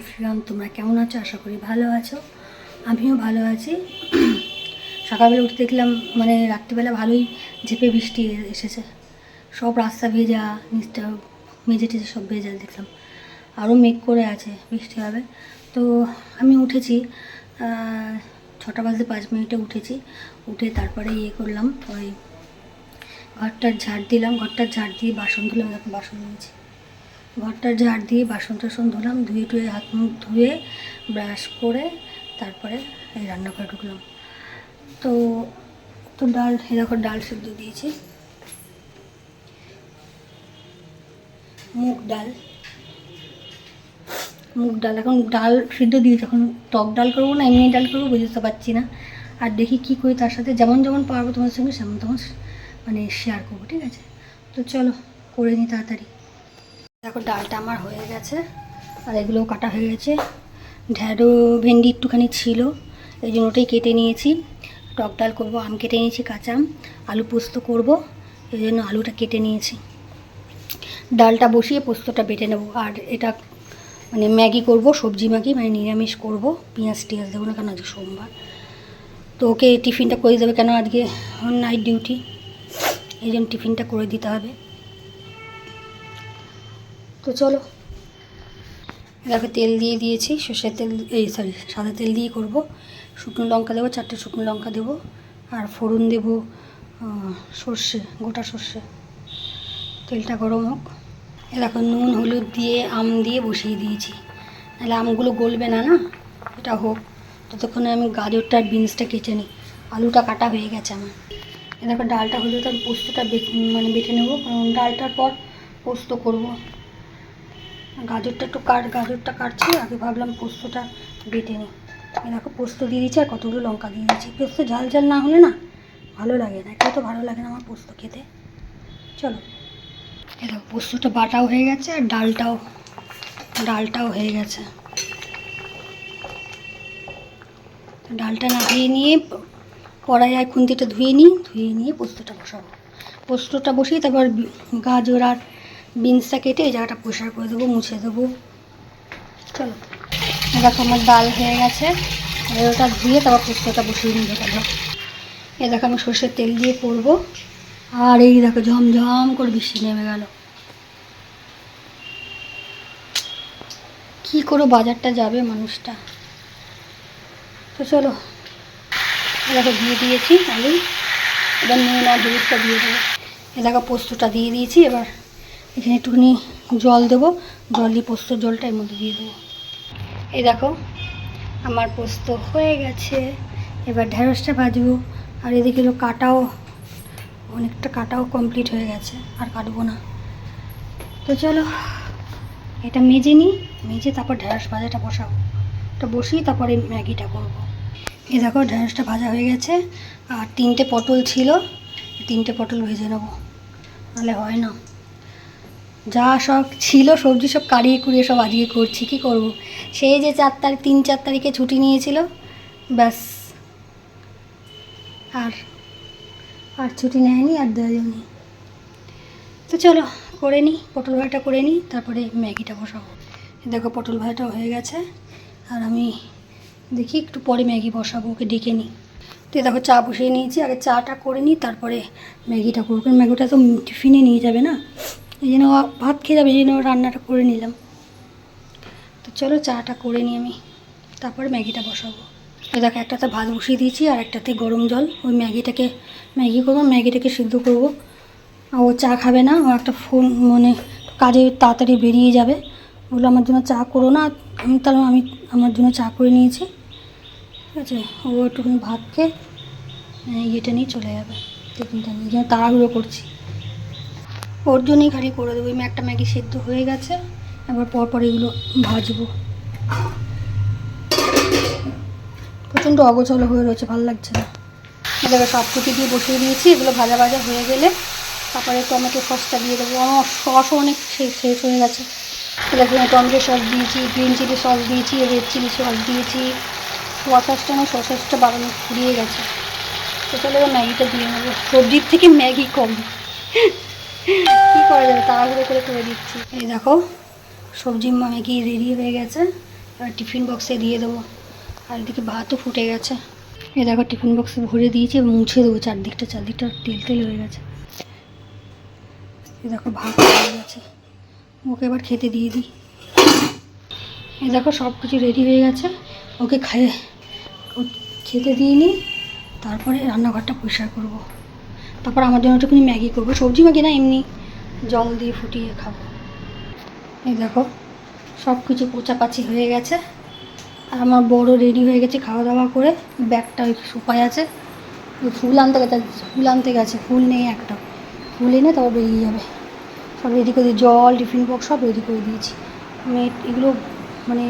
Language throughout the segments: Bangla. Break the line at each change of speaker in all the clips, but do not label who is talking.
এফরিয়ান তোমরা কেমন আছো? আশা করি ভালো আছো। আমিও ভালো আছি। সকালবেলা উঠে দেখলাম মানে রাত্রিবেলা ভালোই ঝেপে বৃষ্টি এসেছে। সব রাস্তা ভেজা, নিচটা মেঝে টেজে সব ভেজা দেখলাম। আরও মেঘ করে আছে, বৃষ্টি হবে। তো আমি উঠেছি ছটা বাজতে পাঁচ মিনিটে উঠেছি। উঠে তারপরে ইয়ে করলাম, ওই ঘরটার ঝাড় দিলাম। ঘরটার ঝাড় দিয়ে বাসন ধুলাম বাসন নিয়েছি ঘরটার ঝাড় দিয়ে বাসন টাসন ধুলাম, ধুয়ে টুয়ে হাত মুখ ধুয়ে ব্রাশ করে তারপরে এই রান্নাঘরে ঢুকলাম। তো তো ডাল এ দেখো ডাল সেদ্ধ দিয়েছি। মুগ ডাল। মুগ ডাল, এখন ডাল সিদ্ধ দিয়েছি এখন টক ডাল করব না, এমনি ডাল করব, বুঝতে পারছি না। আর দেখি কী করি তার সাথে, যেমন যেমন পারব তোমার সঙ্গে, সেমন তেমন মানে শেয়ার করব, ঠিক আছে? তো চলো, করে নিই তাড়াতাড়ি। দেখো, ডালটা আমার হয়ে গেছে, আর এগুলোও কাটা হয়ে গেছে। ঢ্যাঁড়ো, ভেন্ডি একটুখানি ছিল, এই জন্য ওটাই কেটে নিয়েছি। টক ডাল করব, আম কেটে নিয়েছি, কাঁচা আম। আলু পোস্ত করব, এই জন্য আলুটা কেটে নিয়েছি। ডালটা বসিয়ে পোস্তটা বেটে নেব, আর এটা মানে ম্যাগি করব, সবজি ম্যাগি মানে নিরামিষ করব, পেঁয়াজ টিয়াজ দেবো না কেন আজকে সোমবার। তো ওকে টিফিনটা করে দেবে কেন? আজকে নাইট ডিউটি এই জন্য টিফিনটা করে দিতে হবে। তো চলো। দেখো, তেল দিয়ে দিয়েছি, সর্ষের তেল, এই সরি সাদা তেল দিয়ে করব। শুকনো লঙ্কা দেবো, চারটে শুকনো লঙ্কা দেবো, আর ফোড়ন দেবো সর্ষে, গোটা সর্ষে। তেলটা গরম হোক। এ দেখো, নুন, হলুদ দিয়ে, আম দিয়ে বসিয়ে দিয়েছি। নাহলে আমগুলো গলবে না না? এটা হোক। ততক্ষণে আমি গাজরটা আর বিনসটা কেটে নিই। আলুটা কাটা হয়ে গেছে আমার। এ দেখো, ডালটা হলে তো আমি পোস্তটা মানে বেটে নেব। কারণ ডালটার পর পোস্ত করব। গাজরটা একটু কাট, গাজরটা কাটছি, আগে ভাবলাম পোস্তটা বেটে নিই। দেখো, পোস্ত দিয়ে দিচ্ছি আর কতগুলো লঙ্কা দিয়ে দিচ্ছি পোস্ত ঝাল ঝাল না হলে না ভালো লাগে না কেউ তো ভালো লাগে না আমার পোস্ত খেতে। চলো এ দেখো, পোস্তটা বাটাও হয়ে গেছে আর ডালটাও ডালটাও হয়ে গেছে। ডালটা নামিয়ে নিয়ে কড়াই আর খুন্তিটা ধুয়ে নিই, ধুয়ে নিয়ে পোস্তটা বসাবো। পোস্তটা বসিয়ে তারপর গাজর আর বিনসটা কেটে এই জায়গাটা পরিষ্কার করে দেবো, মুছে দেবো। চলো। দেখো আমার ডাল হয়ে গেছে। ওটা ধুয়ে তারপর পোস্তটা বসিয়ে নিয়ে দেবো এ দেখো আমি সর্ষের তেল দিয়ে করব। আর এই দেখো ঝমঝম করে বৃষ্টি নেমে গেল। কি করে বাজারটা যাবে মানুষটা? তো চলো। দেখো দিয়ে দিয়েছি আলু। এবার নুন আর হলুদটা দিয়ে দেবো। এ দেখো পোস্তটা দিয়ে দিয়েছি এবার। এখানে একটুখানি জল দেবো। জল দিয়ে পোস্তর জলটা এর মধ্যে দিয়ে দেবো। এই দেখো, আমার পোস্ত হয়ে গেছে। এবার ঢেঁড়সটা ভাজবো। আর এদিকে হলো কাটাও, অনেকটা কাটাও কমপ্লিট হয়ে গেছে। আর কাটবো না। তো চলো, এটা মেজে নিই। মেজে তারপর ঢেঁড়স ভাজাটা বসাবো। এটা বসিয়ে তারপরে ম্যাগিটা করব। এই দেখো, ঢেঁড়সটা ভাজা হয়ে গেছে। আর তিনটে পটল ছিল, তিনটে পটল ভেজে নেব। নাহলে হয় না। যা সব ছিল, সবজি সব কাড়িয়ে কুড়িয়ে সব আজকে করছি, কি করব? সেই যে চার তারিখ, তিন চার তারিখে ছুটি নিয়েছিল, ব্যাস। আর আর ছুটি নেয়নি আর দেয়নি তো চলো, করে নিই, পটল ভাজাটা করে নিই, তারপরে ম্যাগিটা বসাবো। দেখো, পটল ভাজাটা হয়ে গেছে, আর আমি দেখি একটু পরে ম্যাগি বসাবো, ওকে ডেকে নিই। তো দেখো, চা বসিয়ে নিয়েছি, আগে চাটা করে নিই, তারপরে ম্যাগিটা করব। ম্যাগিটা তো টিফিনে নিয়ে যাবে না। এই জন্য ভাত খেয়ে যাবে, এই জন্য রান্নাটা করে নিলাম। তো চলো চাটা করে নিই আমি। তারপরে ম্যাগিটা বসাবো। এই দেখো, একটাতে ভাত বসিয়ে দিয়েছি, আর একটাতে গরম জল। ওই ম্যাগিটাকে, ম্যাগি করব, ম্যাগিটাকে সিদ্ধ করব। ও চা খাবে না, ও একটা ফোন মানে কাজে তাড়াতাড়ি বেরিয়ে যাবে। বলল, আমার জন্য চা করো না। আমি তাহলে আমি আমার জন্য চা করে নিয়েছি। ঠিক আছে? ও একটুখানি ভাত খেয়ে ইয়েটা নিয়ে চলে যাবে। টিফিনটা নিয়ে। যেন তাড়াহুড়ো করছি। ওর জন্যই খালি করে দেবো একটা ম্যাগি সেদ্ধ হয়ে গেছে। এবার পরপর এগুলো ভাজবো। প্রচণ্ড অগোছলো হয়ে রয়েছে, ভালো লাগছে না। এবার সব কুচি দিয়ে বসিয়ে দিয়েছি, এগুলো ভাজা ভাজা হয়ে গেলে তারপরে টমেটো সসটা দিয়ে দেবো। আমার সসও অনেক শেষ শেষ হয়ে গেছে। এখানে টমেটো সস দিয়েছি, গ্রিন চিলি সস দিয়েছি, রেড চিলি সস দিয়েছি। সোয়া সসটা সোয়া সসটা বাড়ানো ফুরিয়ে গেছে। তো চলো ম্যাগিটা দিয়ে নেব। সবজির থেকে ম্যাগি কম। কী করা যাবে তাড়াহুড়ো করে করে দিচ্ছি। এই দেখো, সবজি ম্যাগি রেডি হয়ে গেছে। আর টিফিন বক্সে দিয়ে দেবো। আর এদিকে ভাতও ফুটে গেছে। এ দেখো টিফিন বক্সে ভরে দিয়েছি এবং মুছে দেবো চারদিকটা। চারদিকটা তেল তেল হয়ে গেছে। এ দেখো, ভাত হয়ে গেছে। ওকে এবার খেতে দিয়ে দিই। এ দেখো সব কিছু রেডি হয়ে গেছে। ওকে খাইয়ে খেতে দিয়ে নিই। তারপরে রান্নাঘরটা পরিষ্কার করব। তারপর আমার জন্য একটুখানি ম্যাগি করব। সবজি ম্যাগি না, এমনি জল দিয়ে ফুটিয়ে খাব। এই দেখো সব কিছু পোচাপাচি হয়ে গেছে। আর আমার বড় রেডি হয়ে গেছে খাওয়া দাওয়া করে। ব্যাগটা ওই সোফায় আছে। ফুল আনতে গেছে, ফুল আনতে গেছে, ফুল নেই একটা। ফুল এনে তারপর বেরিয়ে যাবে। সব রেডি করে জল, টিফিন বক্স সব রেডি করে দিয়েছি। আমি এগুলো মানে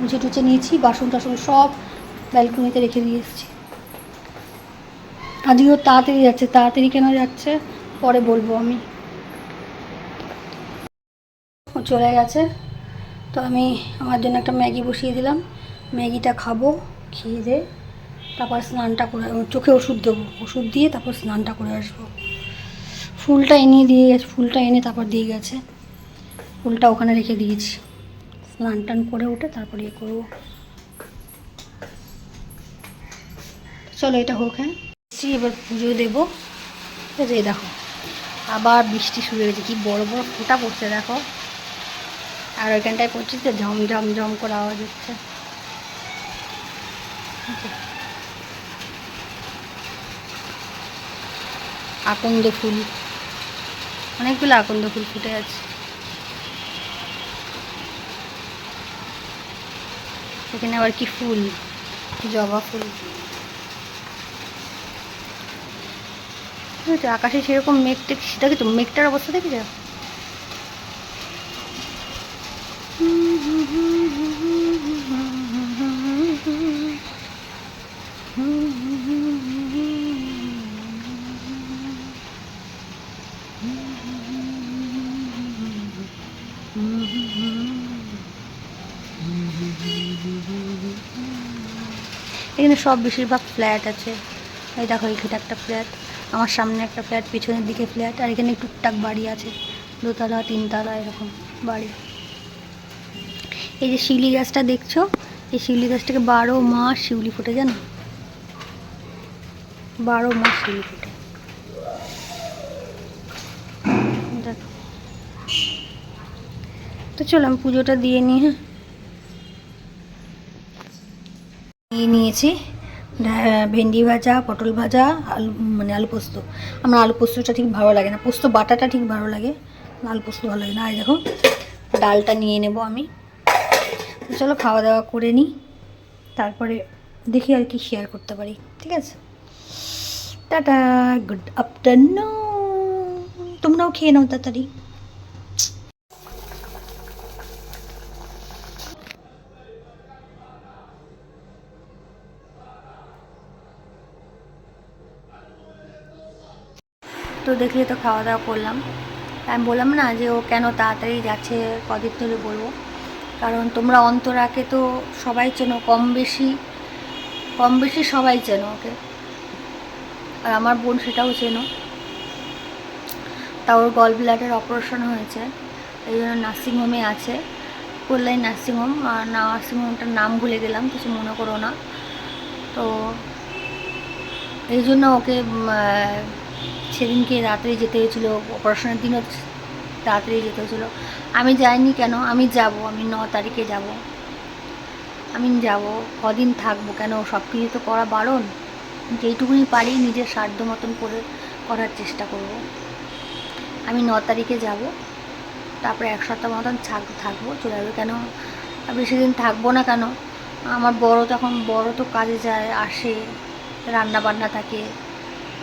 মুছে টুচে নিয়েছি বাসন টাসন সব ব্যালকনিতে রেখে দিয়ে এসেছি। আজকেও তাড়াতাড়ি যাচ্ছে, তাড়াতাড়ি কেন যাচ্ছে? পরে বলব আমি। ও চলে গেছে। তো আমি আমার জন্য একটা ম্যাগি বসিয়ে দিলাম। ম্যাগিটা খাব, খেয়ে দিয়ে তারপর স্নানটা করে চোখে ওষুধ দেবো। ওষুধ দিয়ে তারপর স্নানটা করে আসব। ফুলটা এনে দিয়ে গেছে, ফুলটা এনে তারপর দিয়ে গেছে। ফুলটা ওখানে রেখে দিয়েছি। স্নান টান করে উঠে তারপর ইয়ে করব। চলো, এটা হোক হ্যাঁ। এসছি, এবার পুজো দেবো। ঠিক আছে দেখো আবার বৃষ্টি শুরু হয়েছে কি বড় বড় ফোঁটা পড়ছে দেখো। আর ওইখানটায় পড়ছে তো ঝম ঝম ঝম করে আওয়াজ হচ্ছে। আকন্দ ফুল অনেকগুলো আকন্দ ফুল ফুটে আছে। এখানে আবার কি ফুল জবা ফুল। বুঝেছ, আকাশে সেরকম মেঘ টেক দেখি তো মেঘটার অবস্থা দেখি যা এখানে সব বেশিরভাগ ফ্ল্যাট আছে। এই দেখো এখানে একটা ফ্ল্যাট। আমার সামনে একটা ফ্ল্যাট পিছনের দিকে ফ্ল্যাট আর এখানে টুকটাক বাড়ি আছে। দোতলা, তিনতলা, এরকম বাড়ি। এই যে শিউলি গাছটা দেখছ? এই শিউলি গাছটাকে বারো মাস শিউলি ফুটে, জানো? বারো মাস শিউলি ফুটে। দেখো। তো চলো, আমি পুজোটা দিয়ে নিই হ্যাঁ? নিয়ে নিয়েছি। ভেন্ডি ভাজা, পটল ভাজা, আলু মানে আলু পোস্ত। আমার আলু পোস্তটা ঠিক ভালো লাগে না। পোস্ত বাটাটা ঠিক ভালো লাগে। আলু পোস্ত ভালো লাগে না। আর দেখো, ডালটা নিয়ে নেব আমি। চলো খাওয়া দাওয়া করে নিই। তারপরে দেখি আর কি শেয়ার করতে পারি। ঠিক আছে? টাটা গুড আফটারনুন তোমরাও খেয়ে নাও তাড়াতাড়ি। তো দেখলে তো খাওয়া দাওয়া করলাম আমি বললাম না যে ও কেন তাড়াতাড়ি যাচ্ছে কদিন ধরে বলব। কারণ তোমরা অন্তরাকে তো সবাই চেনো, কম বেশি কম বেশি সবাই চেনো ওকে। আর আমার বোন সেটাও চেনো। তা ওর গল ব্লাডের অপারেশন হয়েছে, এই জন্য নার্সিংহোমে আছে। কল্যাণ নার্সিংহোম আর নার্সিংহোমটার নাম ভুলে গেলাম, কিছু মনে করো না। তো এই জন্য ওকে সেদিনকে রাত্রে যেতে হয়েছিলো, অপারেশনের দিনও তাড়াতাড়ি যেতে হয়েছিল। আমি যাইনি কেন? আমি যাব, আমি ন তারিখে যাব। আমি যাব, কদিন থাকব কেন? সব কিছু তো করা বারণ। যেইটুকুনি পারি, নিজের সাধ্য মতন করে করার চেষ্টা করব। আমি ন তারিখে যাব, তারপরে এক সপ্তাহ মতন থাক, থাকব, চলে যাবে কেন? বেশি দিন থাকব না কেন? আমার বড় তখন, বড় তো কাজে যায়, আসে রান্না বান্না থাকে।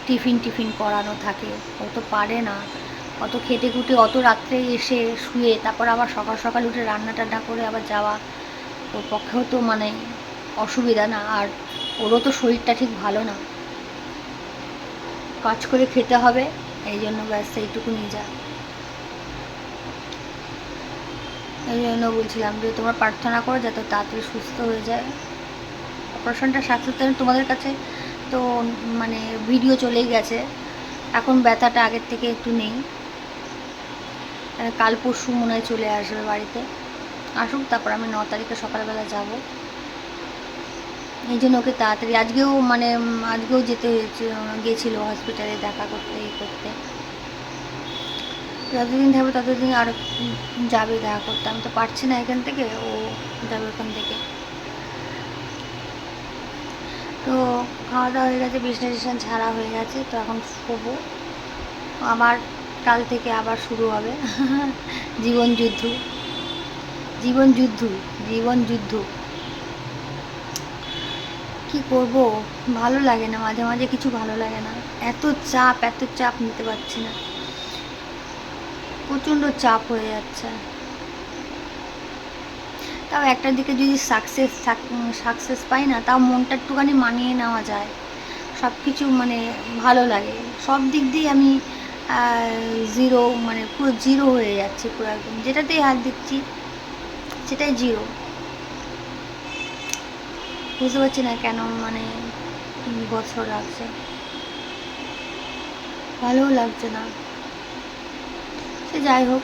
টিফিন টিফিন করানো থাকে। ও তো পারে না। অত খেটে খুটে অত রাত্রে এসে শুয়ে, তারপর আবার সকাল সকাল উঠে রান্না টান্না করে আবার যাওয়া। ওর পক্ষেও তো মানে অসুবিধা না, আর ওরও তো শরীরটা ঠিক ভালো না। কাজ করে খেতে হবে, এই জন্য ব্যাস এইটুকু নিয়ে যা। এই জন্য বলছিলাম যে, তোমরা প্রার্থনা করো যাতে তাড়াতাড়ি সুস্থ হয়ে যায়। অপারেশনটা সাকসেস তোমাদের কাছে তো মানে ভিডিও চলেই গেছে। এখন ব্যথাটা আগের থেকে একটু নেই। কাল পরশু মনে হয় চলে আসবে বাড়িতে। আসুক, তারপর আমি ন তারিখে সকালবেলা যাব। এই জন্য ওকে তাড়াতাড়ি, আজকেও মানে আজকেও যেতে হয়েছে, গেছিল হসপিটালে দেখা করতে, এই করতে। যতদিন থাকবে ততদিন আর যাবে দেখা করতে। আমি তো পারছি না এখান থেকে, ও যাবে ওখান থেকে। তো খাওয়া দাওয়া হয়ে গেছে বিছনা টিছনা ছাড়া হয়ে গেছে, তো এখন শোবো। আবার কাল থেকে আবার শুরু হবে। জীবন যুদ্ধ। জীবন যুদ্ধ জীবন যুদ্ধ। কি করব? ভালো লাগে না, মাঝে মাঝে কিছু ভালো লাগে না। এত চাপ এত চাপ নিতে পারছি না। প্রচণ্ড চাপ হয়ে যাচ্ছে। তাও একটা দিকে যদি সাকসেস সাকসেস পাই না, তাও মনটা একটুখানি মানিয়ে নেওয়া যায়। সব কিছু মানে ভালো লাগে। সব দিক দিয়ে আমি জিরো মানে পুরো জিরো হয়ে যাচ্ছে, পুরো একদম। যেটাতেই হাত দিচ্ছি, সেটাই জিরো বুঝতে পারছি না কেন মানে বছর লাগছে ভালোও লাগছে না। সে যাই হোক,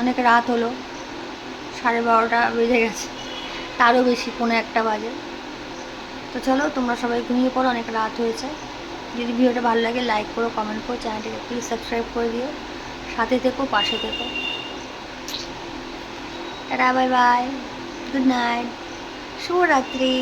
অনেক রাত হলো। সাড়ে বারোটা বেজে গেছে। তারও বেশি কোনো একটা বাজে। তো চলো, তোমরা সবাই ঘুমিয়ে পড়ো, অনেক রাত হয়েছে। যদি ভিডিওটা ভালো লাগে লাইক করো কমেন্ট করো, চ্যানেলটিকে প্লিজ সাবস্ক্রাইব করে দিও। সাথে থেকো, পাশে থেকো। Tata bye bye good night শুভরাত্রি।